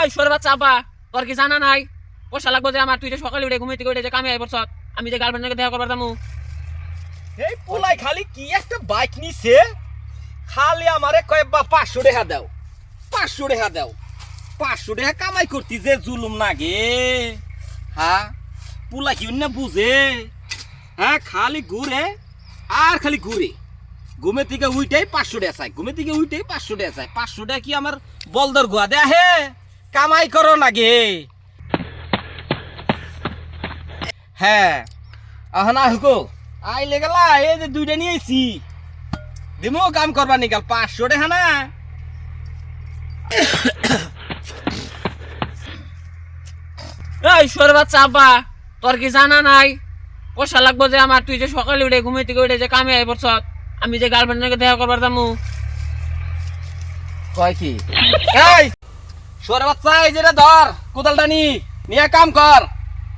এই সরে বাচ্চা আব্বা, তোর কি জানা নাই? পয়সা লাগবো যে আমার, তুই যে সকালে উঠে ঘুমাইতে উঠে যে কামে আই পড়ছ, আমি যে গার্লফ্রেন্ডকে দেখা করবার যাব এই পোলাই খালি কি একটা বাইক নিছে? খালি আমারে কয় বা পাঁচশো টাকা দাও, পাঁচশো টাকা দাও, পাঁচশো টাকা কামাই করতি যে জুলুম নাগে। হ্যাঁ পোলা কি না বুঝে? হ্যাঁ খালি ঘুরে, আর খালি ঘুরে। ঘুমে থেকে উইটাই পাঁচশো টাকা চাই ঘুমে থেকে উইটাই পাঁচশো টাকা চাই পাঁচশো টাকা কি আমার বলদর গুয়া দে হে? কামাই করো নাগে হ্যাঁ। আহনা হুকো। আইলে গেলা এই যে দুইটা নিয়ে আইছি। দিমো কাম করবা নিকাল পাঁচশো টাকা না এই সরে বাচ্চা আব্বা তোর কি জানা নাই? পয়সা লাগবো যে আমার তুই যে সকালে উঠে ঘুমাইতে উঠে যে কামে আই পড়ছ আমি যে গার্লফ্রেন্ডকে দেখা করবার যাব কয় কি? এই! সরে বাচ্চা এই যেটা ধর কোদালটা নি নিয়ে কাম কর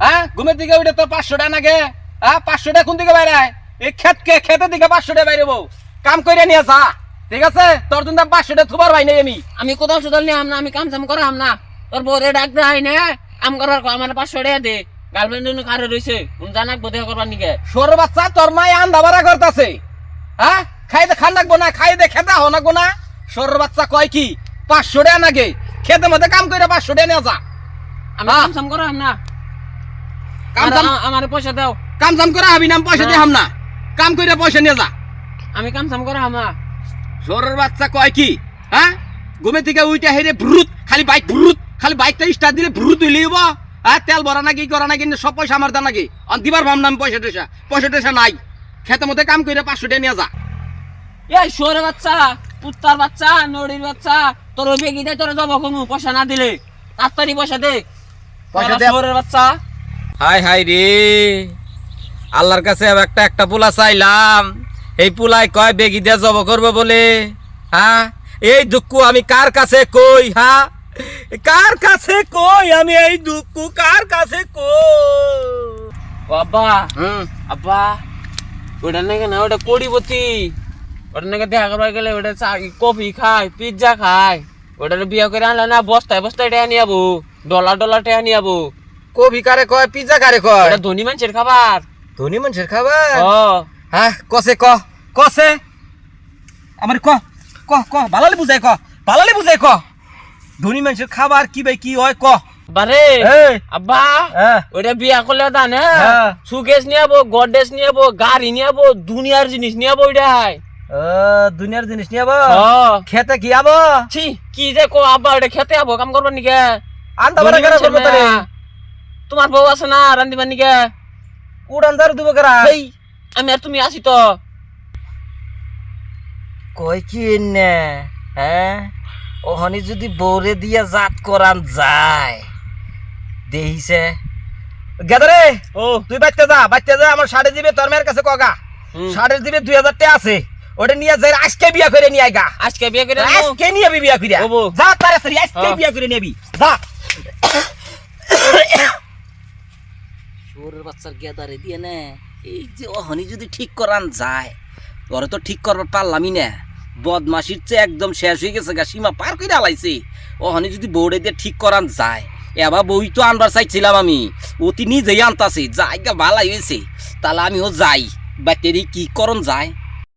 হ্যাঁ? ঘুমের দিকে উঠে তো পাঁচশো টাকা নাগে হ্যাঁ? পাঁচশো টাকা কোন দিকে বাইরে এই খেতকে খেতের দিকে পাঁচশো টাকা বাইরে বউ। কাম করে নিয়ে যা ঠিক আছে? তোর জন্য পাঁচশো টাকা থুবার ভাই নেই আমি। আমি কোথাও সুদল নিয়ে না আমি কাম সাম করাম না। তোর বউরে ডাক দে আই নে কাম করবার কো, আমার পাঁচশো টাকা দে। গার্লফ্রেন্ড কারে রইছে কোন জানাক বোধ করবার নিকে সরে বাচ্চা তোর মাই আন্দা বাড়া করতেছে। হ্যাঁ? খাই দে খান লাগবো না খাই দে খেতে হো নাগবো না। সরে বাচ্চা কয় কি? পাঁচশো টাকা নাগে খেতে মধ্যে কাম করে পাঁচশো টাকা নিয়ে যা। আমি হ্যাঁ। কাম সাম করাম না। কাম সাম- আমার পয়সা দাও। কাম সাম করে হবি না পয়সা দিয়ে হাম না। কাম করে পয়সা নিয়ে যা। আমি কাম সাম করাম না। সরের বাচ্চা কয় কি? হ্যাঁ? ঘুমে থেকে উইটা হেরে ভ্রুত খালি বাইক ভ্রুত খালি বাইকটা স্টার্ট দিলে ভ্রুত হ্যাঁ তেল ভরা নাকি করা নাকি সব পয়সা আমার দা নাকি। দিবার ভাম নাম পয়সা টয়সা। পয়সা টয়সা নাই। খেতে মধ্যে কাম করে পাঁচশো টাকা নিয়ে যা। এই সরে বাচ্চা কুত্তার বাচ্চা নড়ির বাচ্চা তোর বেগি দে তোর জব কোনো পয়সা না দিলে। তাড়াতাড়ি পয়সা দে। পয়সা দে। বাচ্চা। হাই হাই রে। আল্লাহর কাছে একটা একটা পোলা চাইলাম। এই পোলাই কয় বেগি দিয়ে জব করব বলে? হ্যাঁ? এই দুঃখ আমি কার কাছে কই হ্যাঁ? কার কাছে কই আমি এই দুঃখ কার কাছে কই? বাবা হুম। আব্বা ওটা নাকি না ওটা কোটিপতি ওটা নাকি দেখা করবার গেলে ওটা কফি খায় পিৎজা খায়। ওটা বিয়ে করে আনলে না বস্তায় বস্তায় টেয়া নিয়ে যাব ডলার ডলার টেয়া নিয়ে যাব। কবি কারে কয় পিজ্জা কারে কয়? ওটা ধনী মানুষের খাবার। ধনী মানুষের খাবার? ও হ্যাঁ কসে ক। কসে? আমার ক ক ক ভালালে বুঝাই ক ভালালে বুঝাই ক। ধনী মানুষের খাবার কি ভাই কি হয় ক। বারে। আব্বা হ্যাঁ। ওটা বিয়া করলে তা না হ্যাঁ। সুকেশ নিয়ে যাব গডেস নিয়ে যাব গাড়ি নিয়ে যাব দুনিয়ার জিনিস নিয়ে যাব ওইটাই ও দুনিয়ার জিনিস নিয়ে আবো? খেতে কি আবো? ছি কি যে কো আব্বা ওটা খেতে যাব কাম করবার নিকে? করব তারে? তোমার বউ আছে না রান্দিবার নিকে উড়ান দারু দিব কেরা? এই আমি আর তুমি আসি তো। কই কি নে হ্যাঁ? ওখানে যদি বৌরে দিয়া জাত করান যায়। দেহিছে গেদরে ও। তুই বাইতে যা বাইতে যা আমার সাড়ে দিবে তোর মেয়ের কাছে কগা। সাড়ে দিবে দুই হাজার টাকা আছে। ওটা নিয়ে যাই আজকে বিয়া করে নিয়ে আইগা। আজকে বিয়ে করে আজকে নিয়ে আবি বিয়া করে হব। যা তাড়াতাড়ি আজকে হ্যাঁ। বিয়া করে নিবি যা। শুয়োরের বাচ্চার গেদারে দিয়ে নে। এই যে অহনি যদি ঠিক করান যায় ওরে তো ঠিক করবার পারলামই না। বদমাসির চেয়ে একদম শেষ হয়ে গেছে গা সীমা পার করে আলাইছে ওহনি যদি বউরে দিয়ে ঠিক করান যায় এবার বই তো আনবার চাইছিলাম আমি। অতি নিজেই আনতাছে জায়গা ভালাই হয়েছে তাহলে আমিও যাই। ব্যাটারি কি করণ যায়?